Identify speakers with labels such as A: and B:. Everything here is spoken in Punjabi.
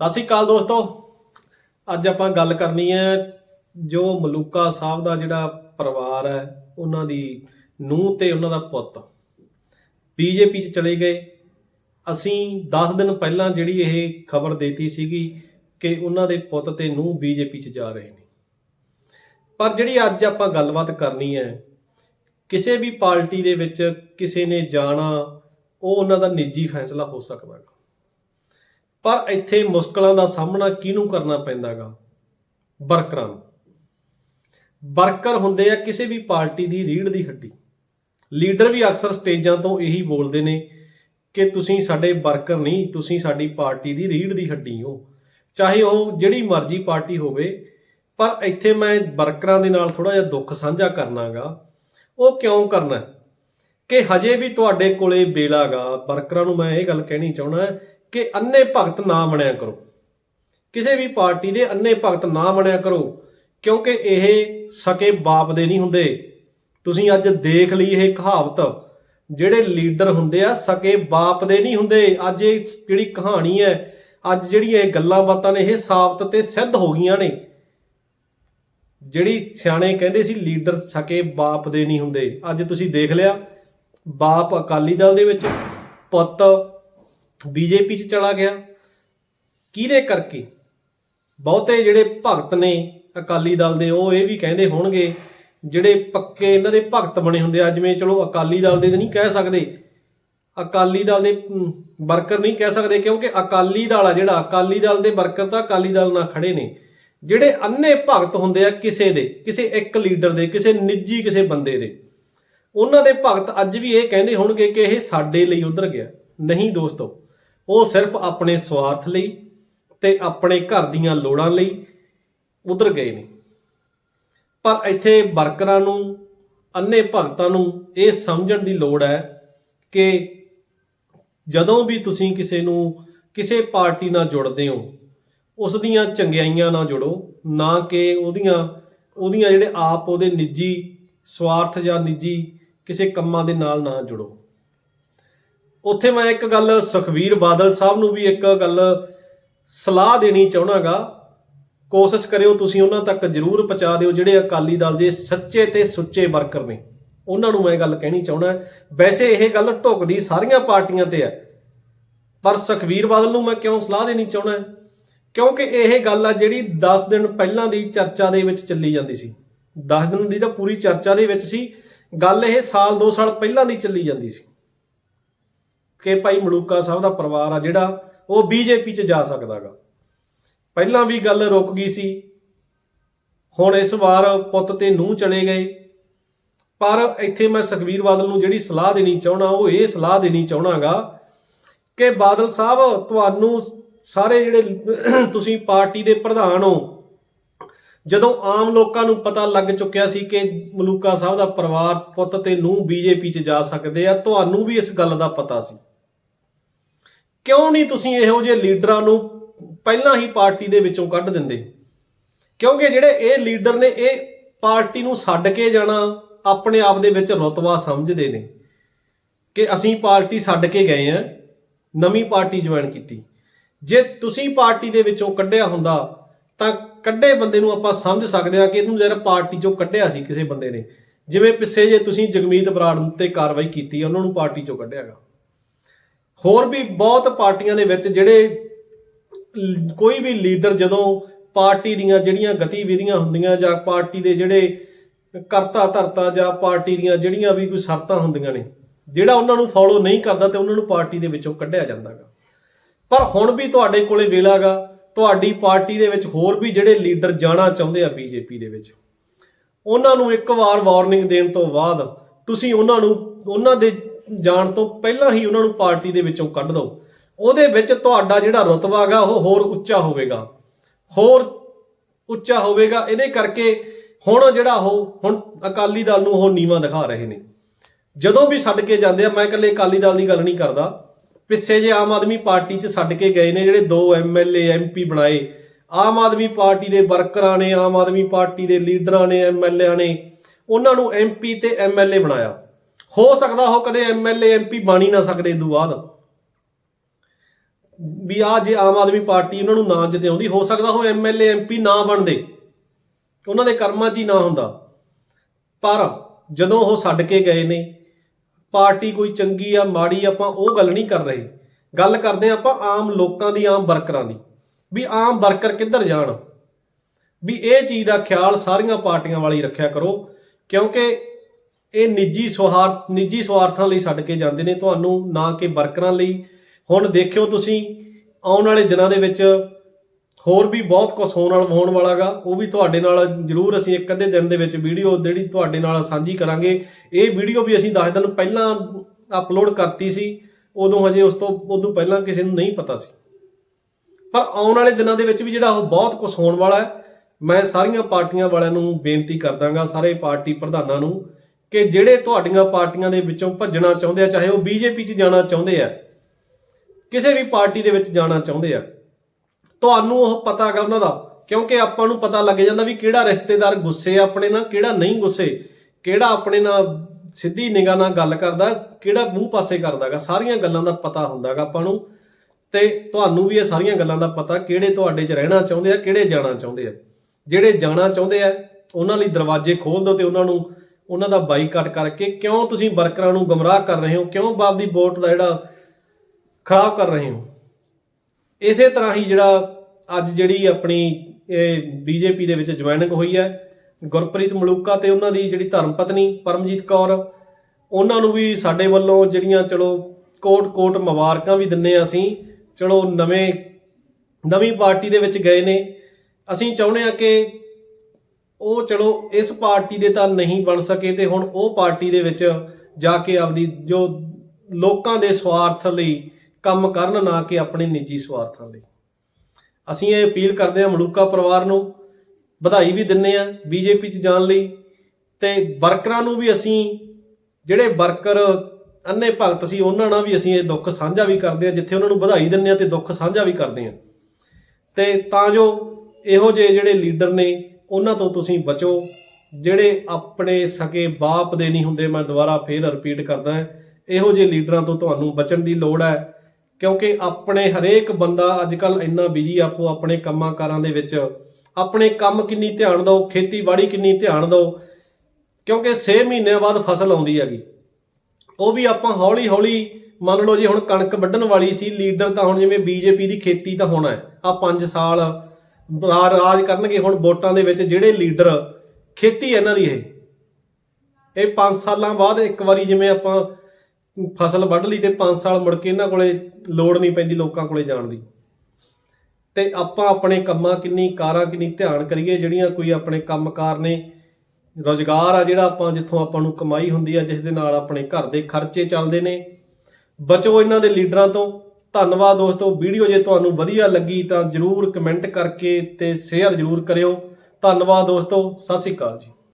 A: ਸਤਿ ਸ਼੍ਰੀ ਅਕਾਲ ਦੋਸਤੋ। ਅੱਜ ਆਪਾਂ ਗੱਲ ਕਰਨੀ ਹੈ ਜੋ ਮਲੂਕਾ ਸਾਹਿਬ ਦਾ ਜਿਹੜਾ ਪਰਿਵਾਰ ਹੈ, ਉਹਨਾਂ ਦੀ ਨੂੰਹ ਤੇ ਉਹਨਾਂ ਦਾ ਪੁੱਤ। ਬੀਜੇਪੀ ਚ ਚਲੇ ਗਏ। ਅਸੀਂ 10 ਦਿਨ ਪਹਿਲਾਂ ਜਿਹੜੀ ਇਹ ਖਬਰ ਦੇਤੀ ਸੀਗੀ ਕਿ ਉਹਨਾਂ ਦੇ ਪੁੱਤ ਤੇ ਨੂੰਹ ਬੀਜੇਪੀ ਚ ਜਾ ਰਹੇ ਨੇ। ਪਰ ਜਿਹੜੀ ਅੱਜ ਆਪਾਂ ਗੱਲਬਾਤ ਕਰਨੀ ਹੈ, ਕਿਸੇ ਵੀ ਪਾਰਟੀ ਦੇ ਵਿੱਚ ਕਿਸੇ ਨੇ ਜਾਣਾ, ਉਹ ਉਹਨਾਂ ਦਾ ਨਿੱਜੀ ਫੈਸਲਾ ਹੋ ਸਕਦਾ ਹੈ। ਪਰ ਇੱਥੇ ਮੁਸ਼ਕਲਾਂ ਦਾ ਸਾਹਮਣਾ ਕਿਹਨੂੰ ਕਰਨਾ ਪੈਂਦਾਗਾ? ਵਰਕਰਾਂ ਨੂੰ। ਵਰਕਰ ਹੁੰਦੇ ਆ ਕਿਸੇ ਵੀ ਪਾਰਟੀ ਦੀ ਰੀੜ ਦੀ ਹੱਡੀ। ਲੀਡਰ ਵੀ ਅਕਸਰ ਸਟੇਜਾਂ ਤੋਂ ਇਹੀ ਬੋਲਦੇ ਨੇ ਕਿ ਤੁਸੀਂ ਸਾਡੇ ਵਰਕਰ ਨਹੀਂ, ਤੁਸੀਂ ਸਾਡੀ ਪਾਰਟੀ ਦੀ ਰੀੜ ਦੀ ਹੱਡੀ ਹੋ। ਚਾਹੇ ਉਹ ਜਿਹੜੀ ਮਰਜ਼ੀ ਪਾਰਟੀ ਹੋਵੇ, ਪਰ ਇੱਥੇ ਮੈਂ ਵਰਕਰਾਂ ਦੇ ਨਾਲ ਥੋੜਾ ਜਿਹਾ ਦੁੱਖ ਸਾਂਝਾ ਕਰਨਾਗਾ। ਉਹ ਕਿਉਂ ਕਰਨਾ? ਕਿ ਹਜੇ ਵੀ ਤੁਹਾਡੇ ਕੋਲੇ ਬੇਲਾਗਾ। ਵਰਕਰਾਂ ਨੂੰ ਮੈਂ ਇਹ ਗੱਲ ਕਹਿਣੀ ਚਾਹਣਾ ਕਿ ਅੰਨੇ ਭਗਤ ਨਾ ਬਣਿਆ ਕਰੋ। ਕਿਸੇ ਵੀ ਪਾਰਟੀ ਦੇ ਅੰਨੇ ਭਗਤ ਨਾ ਬਣਿਆ ਕਰੋ, ਕਿਉਂਕਿ ਇਹ ਸਕੇ ਬਾਪ ਦੇ ਨਹੀਂ ਹੁੰਦੇ। ਤੁਸੀਂ ਅੱਜ ਦੇਖ ਲਈ ਇਹ ਕਹਾਵਤ, ਜਿਹੜੇ ਲੀਡਰ ਹੁੰਦੇ ਆ, ਸਕੇ ਬਾਪ ਦੇ ਨਹੀਂ ਹੁੰਦੇ। ਅੱਜ ਇਹ ਜਿਹੜੀ ਕਹਾਣੀ ਹੈ, ਅੱਜ ਜਿਹੜੀਆਂ ਇਹ ਗੱਲਾਂ ਬਾਤਾਂ ਨੇ, ਇਹ ਸਾਬਤ ਤੇ ਸਿੱਧ ਹੋ ਗਈਆਂ ਨੇ। ਜਿਹੜੀ ਸਿਆਣੇ ਕਹਿੰਦੇ ਸੀ, ਲੀਡਰ ਸਕੇ ਬਾਪ ਦੇ ਨਹੀਂ ਹੁੰਦੇ। ਅੱਜ ਤੁਸੀਂ ਦੇਖ ਲਿਆ, ਬਾਪ ਅਕਾਲੀ ਦਲ ਦੇ ਵਿੱਚ, ਪੁੱਤ ਬੀਜੇਪੀ ਚ ਚਲਾ ਗਿਆ। ਕਿਹਦੇ ਕਰਕੇ? ਬਹੁਤੇ ਜਿਹੜੇ ਭਗਤ ਨੇ ਅਕਾਲੀ ਦਲ ਦੇ, ਉਹ ਇਹ ਵੀ ਕਹਿੰਦੇ ਹੋਣਗੇ, ਜਿਹੜੇ ਪੱਕੇ ਇਹਨਾਂ ਦੇ ਭਗਤ ਬਣੇ ਹੁੰਦੇ ਆ, ਜਿਵੇਂ ਚਲੋ ਅਕਾਲੀ ਦਲ ਦੇ ਨਹੀਂ ਕਹਿ ਸਕਦੇ। ਅਕਾਲੀ ਦਲ ਦੇ ਵਰਕਰ ਨਹੀਂ ਕਹਿ ਸਕਦੇ, ਕਿਉਂਕਿ ਅਕਾਲੀ ਦਲ ਆ ਜਿਹੜਾ, ਅਕਾਲੀ ਦਲ ਦੇ ਵਰਕਰ ਤਾਂ ਅਕਾਲੀ ਦਲ ਨਾਲ ਖੜੇ ਨੇ। ਜਿਹੜੇ ਅੰਨੇ ਭਗਤ ਹੁੰਦੇ ਆ ਕਿਸੇ ਦੇ, ਕਿਸੇ ਇੱਕ ਲੀਡਰ ਦੇ, ਕਿਸੇ ਨਿੱਜੀ ਕਿਸੇ ਬੰਦੇ ਦੇ। ਉਹਨਾਂ ਦੇ ਭਗਤ ਅੱਜ ਵੀ ਇਹ ਕਹਿੰਦੇ ਹੋਣਗੇ ਕਿ ਇਹ ਸਾਡੇ ਲਈ ਉਧਰ ਗਿਆ। ਨਹੀਂ ਦੋਸਤੋ ਉਹ ਸਿਰਫ ਆਪਣੇ ਸਵਾਰਥ ਲਈ ਤੇ ਆਪਣੇ ਘਰ ਦੀਆਂ ਲੋੜਾਂ ਲਈ ਉਧਰ ਗਏ ਨੇ। ਪਰ ਇੱਥੇ ਵਰਕਰਾਂ ਨੂੰ, ਅੰਨੇ ਭਗਤਾਂ ਨੂੰ ਇਹ ਸਮਝਣ ਦੀ ਲੋੜ ਹੈ ਕਿ ਜਦੋਂ ਵੀ ਤੁਸੀਂ ਕਿਸੇ ਨੂੰ ਕਿਸੇ ਪਾਰਟੀ ਨਾਲ ਜੁੜਦੇ ਹੋ, ਉਸ ਦੀਆਂ ਚੰਗਿਆਈਆਂ ਨਾਲ ਜੁੜੋ, ਨਾ ਕਿ ਉਹਦੀਆਂ ਉਹਦੀਆਂ ਜਿਹੜੇ ਆਪ ਉਹਦੇ ਨਿੱਜੀ ਸਵਾਰਥ ਜਾਂ ਨਿੱਜੀ ਕਿਸੇ ਕੰਮਾਂ ਦੇ ਨਾਲ ਨਾ ਜੁੜੋ। ਉੱਥੇ ਮੈਂ ਇੱਕ ਗੱਲ ਸੁਖਵੀਰ ਬਾਦਲ ਸਾਹਿਬ ਨੂੰ ਵੀ ਇੱਕ ਗੱਲ ਸਲਾਹ ਦੇਣੀ ਚਾਹਣਾਗਾ ਕੋਸ਼ਿਸ਼ ਕਰਿਓ ਤੁਸੀਂ ਉਹਨਾਂ ਤੱਕ ਜਰੂਰ ਪਹੁੰਚਾ ਦਿਓ ਜਿਹੜੇ ਅਕਾਲੀ ਦਲ ਦੇ ਸੱਚੇ ਤੇ ਸੁੱਚੇ ਵਰਕਰ ਨੇ। ਉਹਨਾਂ ਨੂੰ ਮੈਂ ਇਹ ਗੱਲ ਕਹਿਣੀ ਚਾਹਣਾ ਵੈਸੇ ਇਹ ਗੱਲ ਢੁਕਦੀ ਸਾਰੀਆਂ ਪਾਰਟੀਆਂ ਤੇ ਹੈ। ਪਰ ਸੁਖਵੀਰ ਬਾਦਲ ਨੂੰ ਮੈਂ ਕਿਉਂ ਸਲਾਹ ਦੇਣੀ ਚਾਹਣਾ ਕਿਉਂਕਿ ਇਹ ਗੱਲ ਆ ਜਿਹੜੀ 10 ਦਿਨ ਪਹਿਲਾਂ ਦੀ ਚਰਚਾ ਦੇ ਵਿੱਚ ਚੱਲੀ ਜਾਂਦੀ ਸੀ। 10 ਦਿਨ ਦੀ ਤਾਂ ਪੂਰੀ ਚਰਚਾ ਦੇ ਵਿੱਚ ਸੀ। ਗੱਲ ਇਹ ਸਾਲ 2 ਸਾਲ ਪਹਿਲਾਂ ਦੀ ਚੱਲੀ ਜਾਂਦੀ ਸੀ। ਕਿ ਭਾਈ ਮਲੂਕਾ ਸਾਹਿਬ ਦਾ ਪਰਿਵਾਰ ਆ ਜਿਹੜਾ, ਉਹ ਬੀਜੇਪੀ 'ਚ ਜਾ ਸਕਦਾਗਾ। ਪਹਿਲਾਂ ਵੀ ਗੱਲ ਰੁਕ ਗਈ ਸੀ। ਹੁਣ ਇਸ ਵਾਰ ਪੁੱਤ ਤੇ ਨੂੰਹ ਚਲੇ ਗਏ। ਪਰ ਇੱਥੇ ਮੈਂ ਸੁਖਵੀਰ ਬਾਦਲ ਨੂੰ ਜਿਹੜੀ ਸਲਾਹ ਦੇਣੀ ਚਾਹਣਾ ਉਹ ਇਹ ਸਲਾਹ ਦੇਣੀ ਚਾਹਣਾਗਾ ਕਿ ਬਾਦਲ ਸਾਹਿਬ, ਤੁਹਾਨੂੰ ਸਾਰੇ ਜਿਹੜੇ ਤੁਸੀਂ ਪਾਰਟੀ ਦੇ ਪ੍ਰਧਾਨ ਹੋ, ਜਦੋਂ ਆਮ ਲੋਕਾਂ ਨੂੰ ਪਤਾ ਲੱਗ ਚੁੱਕਿਆ ਸੀ ਕਿ ਮਲੂਕਾ ਸਾਹਿਬ ਦਾ ਪਰਿਵਾਰ ਪੁੱਤ ਤੇ ਨੂੰਹ ਬੀਜੇਪੀ 'ਚ ਜਾ ਸਕਦੇ ਆ, ਤੁਹਾਨੂੰ ਵੀ ਇਸ ਗੱਲ ਦਾ ਪਤਾ ਸੀ। ਕਿਉਂ ਨਹੀਂ ਤੁਸੀਂ ਇਹੋ ਜਿਹੇ ਲੀਡਰਾਂ ਨੂੰ ਪਹਿਲਾਂ ਹੀ ਪਾਰਟੀ ਦੇ ਵਿੱਚੋਂ ਕੱਢ ਦਿੰਦੇ? ਕਿਉਂਕਿ ਜਿਹੜੇ ਇਹ ਲੀਡਰ ਨੇ, ਇਹ ਪਾਰਟੀ ਨੂੰ ਛੱਡ ਕੇ ਜਾਣਾ ਆਪਣੇ ਆਪ ਦੇ ਵਿੱਚ ਰਤਵਾ ਸਮਝਦੇ ਨੇ ਕਿ ਅਸੀਂ ਪਾਰਟੀ ਛੱਡ ਕੇ ਗਏ ਆ ਨਵੀਂ ਪਾਰਟੀ ਜੁਆਇਨ ਕੀਤੀ। ਜੇ ਤੁਸੀਂ ਪਾਰਟੀ ਦੇ ਵਿੱਚੋਂ ਕੱਢਿਆ ਹੁੰਦਾ, ਤਾਂ ਕੱਢੇ ਬੰਦੇ ਨੂੰ ਆਪਾਂ ਸਮਝ ਸਕਦੇ ਆ ਕਿ ਇਹਨੂੰ ਜਿਹੜਾ ਪਾਰਟੀ ਚੋਂ ਕੱਢਿਆ ਸੀ ਕਿਸੇ ਬੰਦੇ ਨੇ। ਜਿਵੇਂ ਪਿੱਛੇ ਜੇ ਤੁਸੀਂ ਜਗਮੀਤ ਬਰਾੜ 'ਤੇ ਕਾਰਵਾਈ ਕੀਤੀ ਉਹਨਾਂ ਨੂੰ ਪਾਰਟੀ ਚੋਂ ਕੱਢਿਆਗਾ ਹੋਰ ਵੀ ਬਹੁਤ ਪਾਰਟੀਆਂ ਦੇ ਵਿੱਚ ਜਿਹੜੇ ਕੋਈ ਵੀ ਲੀਡਰ ਜਦੋਂ ਪਾਰਟੀ ਦੀਆਂ ਜਿਹੜੀਆਂ ਗਤੀਵਿਧੀਆਂ ਹੁੰਦੀਆਂ ਜਾਂ ਪਾਰਟੀ ਦੇ ਜਿਹੜੇ ਕਰਤਾ ਧਰਤਾ ਜਾਂ ਪਾਰਟੀ ਦੀਆਂ ਜਿਹੜੀਆਂ ਵੀ ਕੋਈ ਸ਼ਰਤਾਂ ਹੁੰਦੀਆਂ ਨੇ, ਜਿਹੜਾ ਉਹਨਾਂ ਨੂੰ ਫੋਲੋ ਨਹੀਂ ਕਰਦਾ ਤੇ ਉਹਨਾਂ ਨੂੰ ਪਾਰਟੀ ਦੇ ਵਿੱਚੋਂ ਕੱਢਿਆ ਜਾਂਦਾਗਾ। ਪਰ ਹੁਣ ਵੀ ਤੁਹਾਡੇ ਕੋਲੇ ਵੇਲਾਗਾ, ਤੁਹਾਡੀ ਪਾਰਟੀ ਦੇ ਵਿੱਚ ਹੋਰ ਵੀ ਜਿਹੜੇ ਲੀਡਰ ਜਾਣਾ ਚਾਹੁੰਦੇ ਆ ਬੀਜੇਪੀ ਦੇ ਵਿੱਚ, ਉਹਨਾਂ ਨੂੰ ਇੱਕ ਵਾਰ ਵਾਰਨਿੰਗ ਦੇਣ ਤੋਂ ਬਾਅਦ ਤੁਸੀਂ ਉਹਨਾਂ ਨੂੰ ਉਹਨਾਂ ਦੇ ਜਾਣ ਤੋਂ ਪਹਿਲਾਂ ਹੀ ਉਹਨਾਂ ਨੂੰ ਪਾਰਟੀ ਦੇ ਵਿੱਚੋਂ ਕੱਢ ਦਿਓ। ਉਹਦੇ ਵਿੱਚ ਤੁਹਾਡਾ ਜਿਹੜਾ ਰਤਬਾ ਹੈਗਾ, ਉਹ ਹੋਰ ਉੱਚਾ ਹੋਵੇਗਾ। ਹੋਰ ਉੱਚਾ ਹੋਵੇਗਾ। ਇਹਦੇ ਕਰਕੇ ਹੁਣ ਜਿਹੜਾ ਉਹ, ਹੁਣ ਅਕਾਲੀ ਦਲ ਨੂੰ ਉਹ ਨੀਵਾ ਦਿਖਾ ਰਹੇ ਨੇ। ਜਦੋਂ ਵੀ ਛੱਡ ਕੇ ਜਾਂਦੇ ਆ, ਮੈਂ ਇਕੱਲੇ ਅਕਾਲੀ ਦਲ ਦੀ ਗੱਲ ਨਹੀਂ ਕਰਦਾ। ਪਿੱਛੇ ਜੇ ਆਮ ਆਦਮੀ ਪਾਰਟੀ 'ਚ ਛੱਡ ਕੇ ਗਏ ਨੇ, ਜਿਹੜੇ ਦੋ ਐਮਐਲਏ ਐਮਪੀ ਬਣਾਏ। ਆਮ ਆਦਮੀ ਪਾਰਟੀ ਦੇ ਵਰਕਰਾਂ ਨੇ, ਆਮ ਆਦਮੀ ਪਾਰਟੀ ਦੇ ਲੀਡਰਾਂ ਨੇ ਐਮਐਲਏ ਨੇ, ਉਹਨਾਂ ਨੂੰ ਐਮਪੀ ਤੇ ਐਮਐਲਏ ਬਣਾਇਆ। ਹੋ ਸਕਦਾ ਉਹ ਕਦੇ ਐਮਐਲਏ ਐਮਪੀ ਬਣ ਹੀ ਨਾ ਸਕਦੇ ਇਦੋਂ ਬਾਅਦ। ਵੀ ਆ ਜੇ ਆਮ ਆਦਮੀ ਪਾਰਟੀ ਉਹਨਾਂ ਨੂੰ ਨਾ ਜਿਤਾਉਂਦੀ ਹੋ ਸਕਦਾ ਉਹ ਐਮਐਲਏ ਐਮਪੀ ਨਾ ਬਣਦੇ ਉਹਨਾਂ ਦੇ ਕਰਮਾਂ 'ਚ ਹੀ ਨਾ ਹੁੰਦਾ। ਪਰ ਜਦੋਂ ਉਹ ਛੱਡ ਕੇ ਗਏ ਨੇ, ਪਾਰਟੀ ਕੋਈ ਚੰਗੀ ਆ, ਮਾੜੀ ਆਪਾਂ ਉਹ ਗੱਲ ਨਹੀਂ ਕਰ ਰਹੇ। ਗੱਲ ਕਰਦੇ ਹਾਂ ਆਪਾਂ ਆਮ ਲੋਕਾਂ ਦੀ, ਆਮ ਵਰਕਰਾਂ ਦੀ। ਵੀ ਆਮ ਵਰਕਰ ਕਿੱਧਰ ਜਾਣ? ਵੀ ਇਹ ਚੀਜ਼ ਦਾ ਖਿਆਲ ਸਾਰੀਆਂ ਪਾਰਟੀਆਂ ਵਾਲੀ ਰੱਖਿਆ ਕਰੋ, ਕਿਉਂਕਿ ਇਹ ਨਿੱਜੀ ਸਵਾਰਥ ਨਿੱਜੀ ਸਵਾਰਥਾਂ ਲਈ ਛੱਡ ਕੇ ਜਾਂਦੇ ਨੇ ਤੁਹਾਨੂੰ, ਨਾ ਕਿ ਵਰਕਰਾਂ ਲਈ। ਹੁਣ ਦੇਖਿਓ ਤੁਸੀਂ, ਆਉਣ ਵਾਲੇ ਦਿਨਾਂ ਦੇ ਵਿੱਚ ਹੋਰ ਵੀ ਬਹੁਤ ਕੁਝ ਹੋਣ ਵਾਲਾ ਹੋਣ ਵਾਲਾਗਾ। ਉਹ ਵੀ ਤੁਹਾਡੇ ਨਾਲ ਜਰੂਰ ਅਸੀਂ ਇੱਕ ਅੱਧੇ ਦਿਨ ਦੇ ਵਿੱਚ ਵੀਡੀਓ ਜਿਹੜੀ ਤੁਹਾਡੇ ਨਾਲ ਸਾਂਝੀ ਕਰਾਂਗੇ। ਇਹ ਵੀਡੀਓ ਵੀ ਅਸੀਂ 10 ਦਿਨ ਪਹਿਲਾਂ ਅਪਲੋਡ ਕਰਤੀ ਸੀ। ਉਦੋਂ ਹਜੇ ਉਸ ਤੋਂ, ਉਦੋਂ ਪਹਿਲਾਂ ਕਿਸੇ ਨੂੰ ਨਹੀਂ ਪਤਾ ਸੀ। ਪਰ ਆਉਣ ਵਾਲੇ ਦਿਨਾਂ ਦੇ ਵਿੱਚ ਵੀ ਜਿਹੜਾ ਉਹ ਬਹੁਤ ਕੁਝ ਹੋਣ ਵਾਲਾ ਹੈ। ਮੈਂ ਸਾਰੀਆਂ ਪਾਰਟੀਆਂ ਵਾਲਿਆਂ ਨੂੰ ਬੇਨਤੀ ਕਰਦਾਗਾ, ਸਾਰੇ ਪਾਰਟੀ ਪ੍ਰਧਾਨਾਂ ਨੂੰ ਕਿ ਜਿਹੜੇ ਤੁਹਾਡੀਆਂ ਪਾਰਟੀਆਂ ਦੇ ਵਿੱਚੋਂ ਭੱਜਣਾ ਚਾਹੁੰਦੇ ਆ, ਚਾਹੇ ਉਹ ਬੀਜੇਪੀ 'ਚ ਜਾਣਾ ਚਾਹੁੰਦੇ ਆ, ਕਿਸੇ ਵੀ ਪਾਰਟੀ ਦੇ ਵਿੱਚ ਜਾਣਾ ਚਾਹੁੰਦੇ ਆ, ਤੁਹਾਨੂੰ ਉਹ ਪਤਾ ਹੈਗਾ ਉਹਨਾਂ ਦਾ, ਕਿਉਂਕਿ ਆਪਾਂ ਨੂੰ ਪਤਾ ਲੱਗ ਜਾਂਦਾ ਵੀ ਕਿਹੜਾ ਰਿਸ਼ਤੇਦਾਰ ਗੁੱਸੇ ਆ ਆਪਣੇ ਨਾਲ, ਕਿਹੜਾ ਨਹੀਂ ਗੁੱਸੇ, ਕਿਹੜਾ ਆਪਣੇ ਨਾਲ ਸਿੱਧੀ ਨਿਗਾਹ ਨਾਲ ਗੱਲ ਕਰਦਾ, ਕਿਹੜਾ ਮੂੰਹ ਪਾਸੇ ਕਰਦਾਗਾ ਸਾਰੀਆਂ ਗੱਲਾਂ ਦਾ ਪਤਾ ਹੁੰਦਾਗਾ ਆਪਾਂ ਨੂੰ, ਤੇ ਤੁਹਾਨੂੰ ਵੀ ਇਹ ਸਾਰੀਆਂ ਗੱਲਾਂ ਦਾ ਪਤਾ ਕਿਹੜੇ ਤੁਹਾਡੇ 'ਚ ਰਹਿਣਾ ਚਾਹੁੰਦੇ ਆ, ਕਿਹੜੇ ਜਾਣਾ ਚਾਹੁੰਦੇ ਆ, ਜਿਹੜੇ ਜਾਣਾ ਚਾਹੁੰਦੇ ਆ, ਉਹਨਾਂ ਲਈ ਦਰਵਾਜ਼ੇ ਖੋਲ ਦਿਓ ਤੇ ਉਹਨਾਂ ਨੂੰ ਉਹਨਾਂ ਦਾ ਬਾਈਕਾਟ ਕਰਕੇ ਕਿਉਂ ਤੁਸੀਂ ਵਰਕਰਾਂ ਨੂੰ ਗਮਰਾਹ ਕਰ ਰਹੇ ਹੋ? ਕਿਉਂ ਬਾਪ ਦੀ ਵੋਟ ਦਾ ਜਿਹੜਾ ਖਰਾਬ ਕਰ ਰਹੇ ਹੋ? ਇਸੇ ਤਰ੍ਹਾਂ ਹੀ ਜਿਹੜਾ ਅੱਜ ਜਿਹੜੀ ਆਪਣੀ ਇਹ ਬੀਜੇਪੀ ਦੇ ਵਿੱਚ ਜੁਆਇਨਿੰਗ ਹੋਈ ਹੈ, ਗੁਰਪ੍ਰੀਤ ਮਲੂਕਾ ਤੇ ਉਹਨਾਂ ਦੀ ਜਿਹੜੀ ਧਰਮ ਪਤਨੀ ਪਰਮਜੀਤ ਕੌਰ, ਉਹਨਾਂ ਨੂੰ ਵੀ ਸਾਡੇ ਵੱਲੋਂ ਜਿਹੜੀਆਂ ਚਲੋ ਕੋਟ-ਕੋਟ ਮੁਬਾਰਕਾਂ ਵੀ ਦਿੰਨੇ ਆ ਅਸੀਂ। ਚਲੋ ਨਵੇਂ, ਨਵੀਂ ਪਾਰਟੀ ਦੇ ਵਿੱਚ ਗਏ ਨੇ। ਅਸੀਂ ਚਾਹੁੰਦੇ ਆ ਕਿ ਉਹ ਚਲੋ ਇਸ ਪਾਰਟੀ ਦੇ ਤਾਂ ਨਹੀਂ ਬਣ ਸਕੇ ਤੇ ਹੁਣ ਉਹ ਪਾਰਟੀ ਦੇ ਵਿੱਚ ਜਾ ਕੇ ਆਪਦੀ ਜੋ ਲੋਕਾਂ ਦੇ ਸਵਾਰਥ ਲਈ ਕੰਮ ਕਰਨ ਨਾ ਕਿ ਆਪਣੇ ਨਿੱਜੀ ਸਵਾਰਥਾਂ ਲਈ। ਅਸੀਂ ਇਹ ਅਪੀਲ ਕਰਦੇ ਹਾਂ ਮਲੂਕਾ ਪਰਿਵਾਰ ਨੂੰ, ਵਧਾਈ ਵੀ ਦਿੰਨੇ ਆ ਬੀਜੇਪੀ 'ਚ ਜਾਣ ਲਈ ਤੇ ਵਰਕਰਾਂ ਨੂੰ ਵੀ ਅਸੀਂ, ਜਿਹੜੇ ਵਰਕਰ ਅੰਨੇ ਭਗਤ ਸੀ ਉਹਨਾਂ ਨਾਲ ਵੀ ਅਸੀਂ ਇਹ ਦੁੱਖ ਸਾਂਝਾ ਵੀ ਕਰਦੇ ਆ ਜਿੱਥੇ ਉਹਨਾਂ ਨੂੰ ਵਧਾਈ ਦਿੰਨੇ ਆ ਤੇ ਦੁੱਖ ਸਾਂਝਾ ਵੀ ਕਰਦੇ ਆ ਤੇ ਤਾਂ ਜੋ ਇਹੋ ਜਿਹੇ ਜਿਹੜੇ ਲੀਡਰ ਨੇ ਉਹਨਾਂ ਤੋਂ ਤੁਸੀਂ ਬਚੋ। ਜਿਹੜੇ ਆਪਣੇ ਸਕੇ ਬਾਪ ਦੇ ਨਹੀਂ ਹੁੰਦੇ, ਮੈਂ ਦੁਬਾਰਾ ਫੇਰ ਰਿਪੀਟ ਕਰਦਾ ਇਹੋ ਜਿਹੇ ਲੀਡਰਾਂ ਤੋਂ ਤੁਹਾਨੂੰ ਬਚਣ ਦੀ ਲੋੜ ਹੈ। ਕਿਉਂਕਿ ਆਪਣੇ ਹਰੇਕ ਬੰਦਾ ਅੱਜ ਕੱਲ ਇੰਨਾ ਬਿਜ਼ੀ ਆਪੋ ਆਪਣੇ ਕੰਮਾਂ ਕਾਰਾਂ ਦੇ ਵਿੱਚ। ਆਪਣੇ ਕੰਮ ਕਿੰਨੀ ਧਿਆਨ ਦਿਓ, ਖੇਤੀਬਾੜੀ ਕਿੰਨੀ ਧਿਆਨ ਦਿਓ। ਕਿਉਂਕਿ 6 ਮਹੀਨਿਆਂ ਬਾਅਦ ਫਸਲ ਆਉਂਦੀ ਹੈਗੀ। ਉਹ ਵੀ ਆਪਾਂ ਹੌਲੀ ਹੌਲੀ ਮੰਨ ਲਓ ਜੇ ਹੁਣ ਕਣਕ ਵੱਢਣ ਵਾਲੀ ਸੀ, ਲੀਡਰ ਤਾਂ ਹੁਣ ਜਿਵੇਂ ਬੀਜੇਪੀ ਦੀ ਖੇਤੀ ਤਾਂ ਹੋਣਾ ਹੈ। ਆ 5 ਸਾਲ ਰਾਜ ਕਰਨਗੇ ਹੁਣ ਵੋਟਾਂ ਦੇ ਵਿੱਚ ਜਿਹੜੇ ਲੀਡਰ, ਖੇਤੀ ਇਹਨਾਂ ਦੀ ਇਹ। ਇਹ 5 ਸਾਲਾਂ ਬਾਅਦ ਇੱਕ ਵਾਰੀ ਜਿਵੇਂ ਆਪਾਂ ਫਸਲ ਵੱਢ ਲਈ ਤੇ 5 ਸਾਲ ਮੁੜ ਕੇ ਇਹਨਾਂ ਕੋਲੇ ਲੋੜ ਨਹੀਂ ਪੈਂਦੀ ਲੋਕਾਂ ਕੋਲੇ ਜਾਣ ਦੀ। ਤੇ ਆਪਾਂ ਆਪਣੇ ਕੰਮਾਂ ਕਿੰਨੀ, ਕਾਰਾਂ ਕਿੰਨੀ ਧਿਆਨ ਕਰੀਏ, ਜਿਹੜੀਆਂ ਕੋਈ ਆਪਣੇ ਕੰਮਕਾਰ ਨੇ, ਰੋਜ਼ਗਾਰ ਆ ਜਿਹੜਾ ਆਪਾਂ ਜਿੱਥੋਂ ਆਪਾਂ ਨੂੰ ਕਮਾਈ ਹੁੰਦੀ ਆ, ਜਿਸ ਦੇ ਨਾਲ ਆਪਣੇ ਘਰ ਦੇ ਖਰਚੇ ਚੱਲਦੇ ਨੇ। ਬਚੋ ਇਹਨਾਂ ਦੇ ਲੀਡਰਾਂ ਤੋਂ। ਧੰਨਵਾਦ ਦੋਸਤੋ, ਵੀਡੀਓ ਜੇ ਤੁਹਾਨੂੰ ਵਧੀਆ ਲੱਗੀ ਤਾਂ ਜਰੂਰ ਕਮੈਂਟ ਕਰਕੇ ਤੇ ਸ਼ੇਅਰ ਜਰੂਰ ਕਰਿਓ। ਧੰਨਵਾਦ ਦੋਸਤੋ, ਸਤਿ ਸ਼੍ਰੀ ਅਕਾਲ ਜੀ।